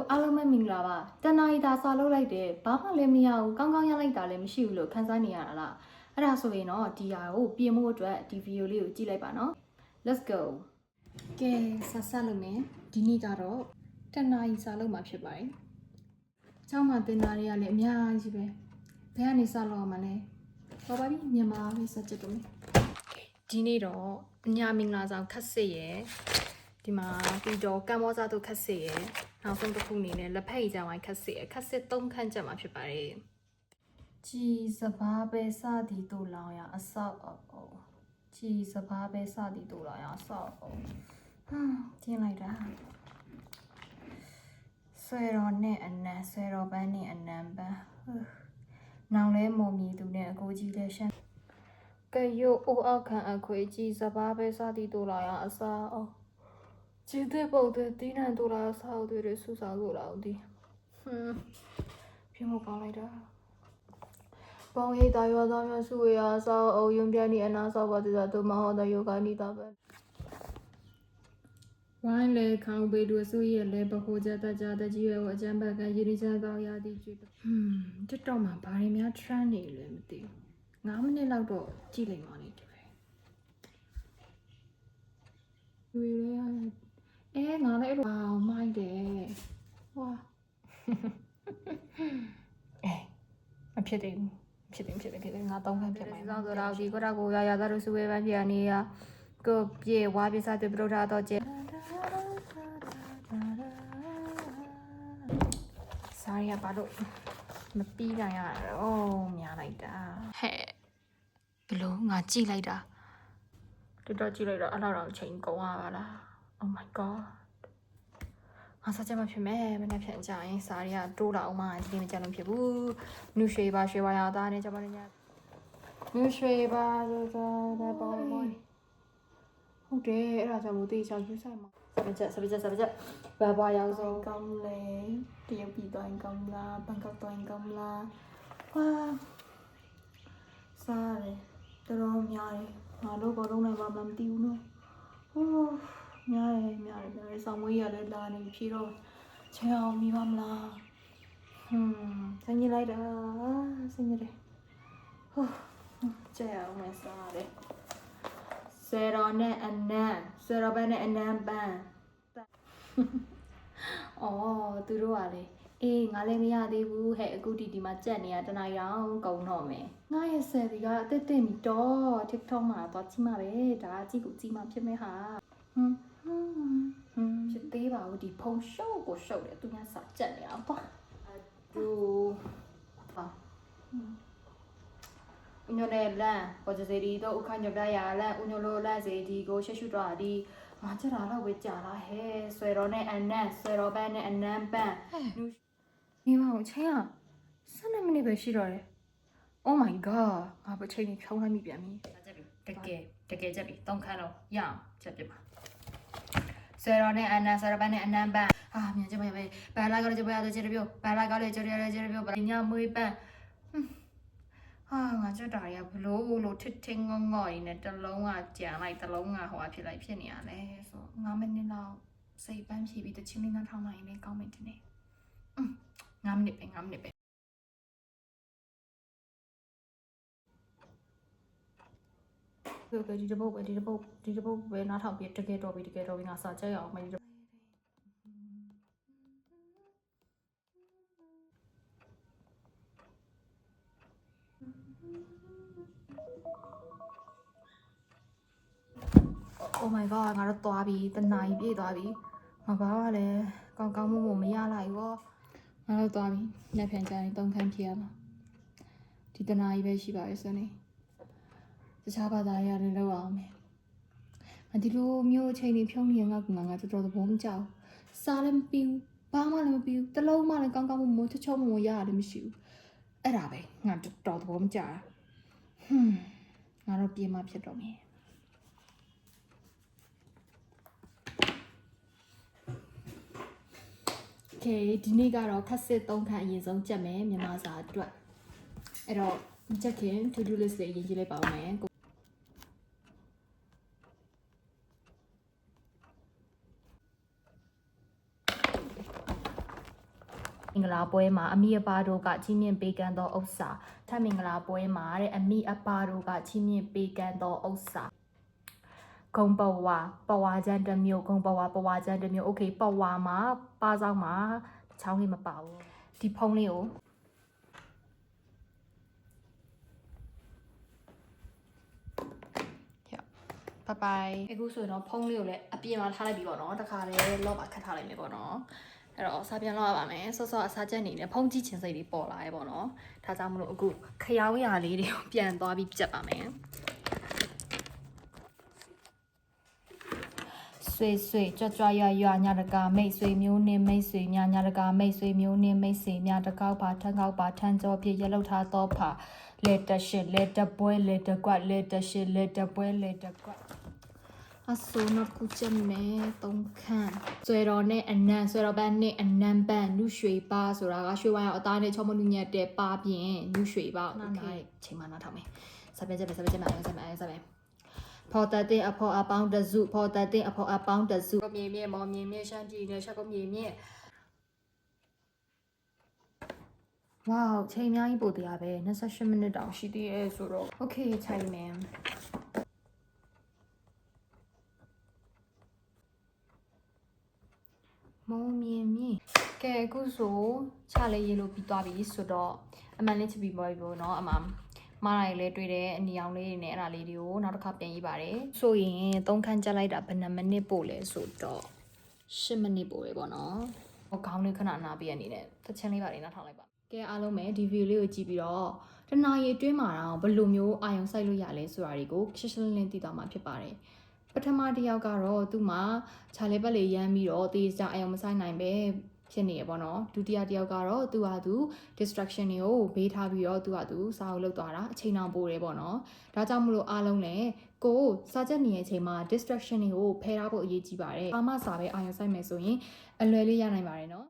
တို့အားလုံးပဲမင်္ဂလာပါတန်နာရီသာစာလုပ်လိုက်တယ်ဘာမှလည်းမရဘူးကောင်းကောင်းရလိုက်တာလည်းမရှိဘူးလို့ခန်းစားနေရတာလားအဲ့ဒါဆိုရင်တော့ဒီဟာကိုပြင်ဖို့အတွက်ဒီဗီဒီယိုလေးကိုကြည့်လိုက်ပါနော် let's go ကဲဆက်ဆက်လုပ်မယ်ဒီနေ့ကတော့တန်နာရီစာလုပ်မှာဖြစ်ပါတယ်ကျောင်းမှာတင်တာတွေကလည်းအများကြီးပဲဘယ်ကနေစာလုပ်ရမှာလဲပေါ်ပါပြီမြန်မာပဲစာကြည့်တော့မယ်ဒီနေ့တော့အညာမင်္ဂလာဆောင်ခတ်စစ်ရဲ့ ဒီမှာပြီးတော့ကမ်ဘောဇာတို့ခက်စစ်ရယ်နောက်ဆုံးတစ်ခုအနေနဲ့လက်ဖက်ရည်ကြဝိုင်းခက်စစ်ရယ်ခက်စစ်၃ခန့်ချက်မှာဖြစ်ပါတယ်ကြည်စဘာပဲစသည်တို့လောင်ရအဆောက်အအုံကြည်စဘာပဲစသည်တို့လောင်ရအဆောက်အအုံဟမ်ကျင်းလိုက်တာဆွဲတော်နဲ့အနံဆွဲတော်ပန်းနဲ့အနံပန်းဟူးနောင်လဲမုံမြည်သူနဲ့အကိုကြီးလည်းရှမ်းကရုတ်အိုးအောက်ခံအခွေကြည်စဘာပဲစသည်တို့လောင်ရအဆောက်အ အုံကျင်းတဲ့ပုံတဲ့တင်းနံတို့လားဆောက်တွေဆူဆောက်လို့လားဦးဒီဟွန်းပြမကောင်းလိုက်တာပေါင်းဟိတာရောသားများစုရဆောက်အုံယုံပြနေအနာဆောက်ပါတူတာတို့မဟုတ်တဲ့ယောဂနေတာပဲဝိုင်းလေခေါင်ပေတို့ဆိုရလေဘခိုးကြတကြတကြီးရဲ့အကျမ်းဘက်ကရည်ရည်ချသောရသည်ကျွတ်ဟွန်းတက်တော့မှဘာတွေများ trend နေလဲမသိဘူး9မိနစ်လောက်တော့ကြည့်လိုက်ပါလိမ့်တယ်ဝေရဲ အဲငါလည်းအဲ့လိုအောင်မိုက်တယ်ဝါအဲမဖြစ်သေးဘူးဖြစ်တယ်ဖြစ်တယ်ဖြစ်တယ်ငါသုံးခန်းဖြစ်မှာစောင်းဆိုတော့ဒီကိုရာကိုရရသားတို့စုဝေးပန်းပြနေရကိုပြေဝါပြစားတဲ့ပရိုထားတော့ကျစားရပါလို့မပြီးနိုင်ရတော့များလိုက်တာဟဲ့ဘလို့ငါကြည့်လိုက်တာတော်တော်ကြည့်လိုက်တော့အဲ့လောက်တော့ချိန်ကုန်ရပါလား Oh my god ငါစားချက်မဖြစ်မဲ့မနေ့ဖြန်ကြရင်စားရတိုးလာအောင်မဒီနေ့မကြလို့ဖြစ်ဘူးနုရွှေပါရွှေပါရသားနဲ့ကြပါနေညနုရွှေပါဆိုတာပေါ်ပေါ်ဟုတ်တယ်အဲ့ဒါကြောင့်မို့တေးချောင်ယူဆိုင်မှာစပချက်စပချက်စပချက်ဘာဘာရောက်ဆုံးကောင်းလေတရုတ်ပြည်တိုင်းကောင်းလားဘန်ကောက်တိုင်းကောင်းလားဟာစားတယ်တော်တော်များတယ်ငါတို့ဘောလုံးနိုင်မှာမသိဘူးနော်ဟိုး များတယ်များတယ်များတယ်ဆောင်းမွေးရလဲလာနေဖြေတော့ချဲအောင်မိပါမလားဟွန်းဆင်းရလိုက်တာဆင်းရတယ်ဟိုးချဲအောင်မစားရတယ်ဆယ်တော်နဲ့အနံဆယ်တော်ဘက်နဲ့အနံပန်းအော်သူတို့ကလေအေးငါလည်းမရသေးဘူးဟဲ့အခုဒီဒီမှာကြက်နေရတနားရောင်ကုန်တော့မယ်ငါရဲ့ဆယ်ဒီကအသက်တင်ပြီတော့ TikTok မှာတော့ကြည့်မှာပဲဒါကြည့်ကိုကြည့်မှာဖြစ်မဲ့ဟာဟွန်း ဟွန်းဖြစ်သေးပါဘူးဒီဖုံရှုပ်ကိုရှုပ်တယ်သူများစာကြက်နေတာပေါ့အဒူဟာညိုနေလန်ပေါ်ကြစီဒီတော့အခါညပြရလန်ဥညိုလိုလန်စီဒီကိုရှက်ရှုတော့ဒီငါကြက်တာတော့ဝေကြလာဟဲဆွဲတော်နဲ့အနန်ဆွဲတော်ပန်းနဲ့အနန်ပန်းနေပါဦးချင်းอ่ะ12မိနစ်ပဲရှိတော့တယ် Oh my god ငါပချိန်ကြီးဖြုံးလိုက်မိပြန်ပြီတကယ်တကယ်ကြက်ပြီတောင်းခန်းတော့ရအောင်ချက်ပြပါ ဆယ်ရောနဲ့အနန်ဆယ်ရပန်းနဲ့အနန်ပန်းအာမြန်ကြမရပဲဘာလာကလည်းကြပြရတဲ့ကြပြဘာလာကလည်းကြရရကြပြဘာညာမွေးပန်းဟာငါကြက်တာရဘလို့လို့ထစ်ထင်းငေါငေါရင်းနဲ့တလုံးကကြံလိုက်တလုံးကဟိုအဖြစ်လိုက်ဖြစ်နေရလဲဆို9မိနစ်လောက်စိတ်ပန်းဖြည့်ပြီးတချင်းလေးနှောင်းထောင်းလိုက်ရင်လည်းကောင်းမယ်တင်နေ9မိနစ်ပဲ9မိနစ်ပဲ ဒီကဒီတပုတ်ပဲဒီတပုတ်ဒီတပုတ်ပဲနားထောင်ပြီးတကယ်တော့ပြီးတကယ်တော့ပြီးငါစာကြက်ရအောင်မဒီ Oh my god ငါတော့သွားပြီတနာရီပြည့်သွားပြီငါဘာကလည်းကောင်းကောင်းမွန်မွန်မရလိုက်ဘောငါတော့သွားပြီညပြန်ကြရင်တုံးခန်းဖြေရမှာဒီတနာရီပဲရှိပါရဲ့စနေ တခြားဘာသာရလည်းလောက်အောင်မယ်ငါဒီလိုမျိုးအချိန်ကြီးဖြုံးနေငါကငါငါတော်တော်သဘောမကျဘူးစားလည်းမပြီးဘူးဘာမှလည်းမပြီးဘူးတလုံးမှလည်းကောင်းကောင်းမွန်မွန်ချောချောမွန်မွန်ရရတယ်မရှိဘူးအဲ့ဒါပဲငါတော်တော်သဘောမကျတာဟွန်းငါတော့ပြေးမှဖြစ်တော့မယ် โอเคဒီနေ့ကတော့ခက်စစ်၃ခန်းအရင်ဆုံးကြက်မယ်မြန်မာစာအတွက်အဲ့တော့ကြက်ခင် to do list လေးအရင်ကြည့်လိုက်ပါဦးမယ် မင်္ဂလာပွဲမှာအမိအပါတို့ကကြီးမြင့်ပေးကမ်းသောဥစ္စာထပ်မင်္ဂလာပွဲမှာတဲ့အမိအပါတို့ကကြီးမြင့်ပေးကမ်းသောဥစ္စာဂုံပဝါပဝါချမ်းတစ်မျိုးဂုံပဝါပဝါချမ်းတစ်မျိုးโอเคပဝါမှာပါဆောင်မှာချောင်းလေးမပါဘူးဒီဖုံးလေးကို ဘိုင်ဘိုင်အခုဆိုရင်တော့ဖုန်းလေးကိုလည်းအပြင်မှာထားလိုက်ပြီပေါ့နော်တခါလေလော့ပါခတ်ထားလိုက်မယ်ပေါ့နော် အဲ့တော့စာပြန်လောက်ရပါမယ်ဆော့ဆော့အစားချက်နေနဲ့ဖုန်းကြည့်ချင်စိတ်လေးပေါ်လာရဲပေါ့နော်ဒါကြောင့်မလို့အခုခရောင်းရလေးတွေကိုပြန်သွားပြီးပြတ်ပါမယ်ဆွေဆွေကြွကြွရွရွညာတကာမိတ်ဆွေမျိုးနှင်းမိတ်ဆွေများညာတကာမိတ်ဆွေမျိုးနှင်းမိတ်ဆွေများတကောက်ပါထန်းကောက်ပါထန်းကြောဖြစ်ရလောက်ထားတော့ဖာလက်တရှစ်လက်တပွဲလက်တကွက်လက်တရှစ်လက်တပွဲလက်တကွက် အဆိုနကုချက်မဲသုံးခန့်ဆွဲတော်နဲ့အနံဆွဲတော်ပန်းနဲ့အနံပန်းနုရွှေပါဆိုတာကရွှေဝိုင်းအောင်အသားနဲ့ချောမနုညက်တဲ့ပါပြင်နုရွှေပါနားနားချိန်မနားထောင်မယ်စပယ်ချက်ပဲစပယ်ချက်မအောင်စပယ်စပယ်ဖော်တတဲ့အဖော်အပေါင်းတစုဖော်တတဲ့အဖော်အပေါင်းတစုမြေမြေမော်မြေမြေရှမ်းပြည်နယ်ရှက်ကုမြေမြေဝေါချိန်အများကြီးပို့တရားပဲ28မိနစ်တောင်ရှိသေးရဲ့ဆိုတော့ okay ခြိုင်မယ် မုံမြင်မြင် ကဲအခုဆိုချလေးရေလို့ပြီးသွားပြီဆိုတော့အမှန်လေးချပြီးပေါ်ပြီပေါ့နော်အမှမားလိုက်လဲတွေ့တဲ့အနီအောင်လေးတွေနဲ့အဲ့ဒါလေးတွေကိုနောက်တစ်ခါပြန်ရေးပါတယ်ဆိုရင်သုံးခန်းကြလိုက်တာဘယ်နှမိနစ်ပို့လဲဆိုတော့10မိနစ်ပို့ပဲပေါ့နော်ဟိုခေါင်းလေးခဏနာပြီးအနေနဲ့တစ်ချင်လေးပါလေးနားထောင်လိုက်ပါကဲအားလုံးပဲဒီဗီဒီယိုလေးကိုကြည့်ပြီးတော့တနာရီအတွင်းမှာတော့ဘယ်လိုမျိုးအာရုံစိုက်လို့ရလဲဆိုတာတွေကိုရှင်းရှင်းလင်းလင်းသိသွားမှာဖြစ်ပါတယ်ပထမတစ်ယောက်ကတော့သူ့မှာခြာလေးပတ်လေးရမ်းပြီးတော့တေးစအယုံမဆိုင်နိုင်ပဲ ဖြစ်နေရပေါ့နော်ဒုတိယတစ်ယောက်ကတော့သူဟာသူ distraction တွေကိုဘေးထားပြီးတော့သူဟာသူစာအုပ်လုပ်သွားတာအချိန်အောင်ပို့တယ်ပေါ့နော်ဒါကြောင့်မလို့အားလုံးလည်းကိုစာချက်နေတဲ့အချိန်မှာ distraction တွေကိုဖယ်ထားဖို့အရေးကြီးပါတယ်။ဘာမှစာပဲအာရုံစိုက်မယ်ဆိုရင်အလွယ်လေးရနိုင်ပါတယ်နော်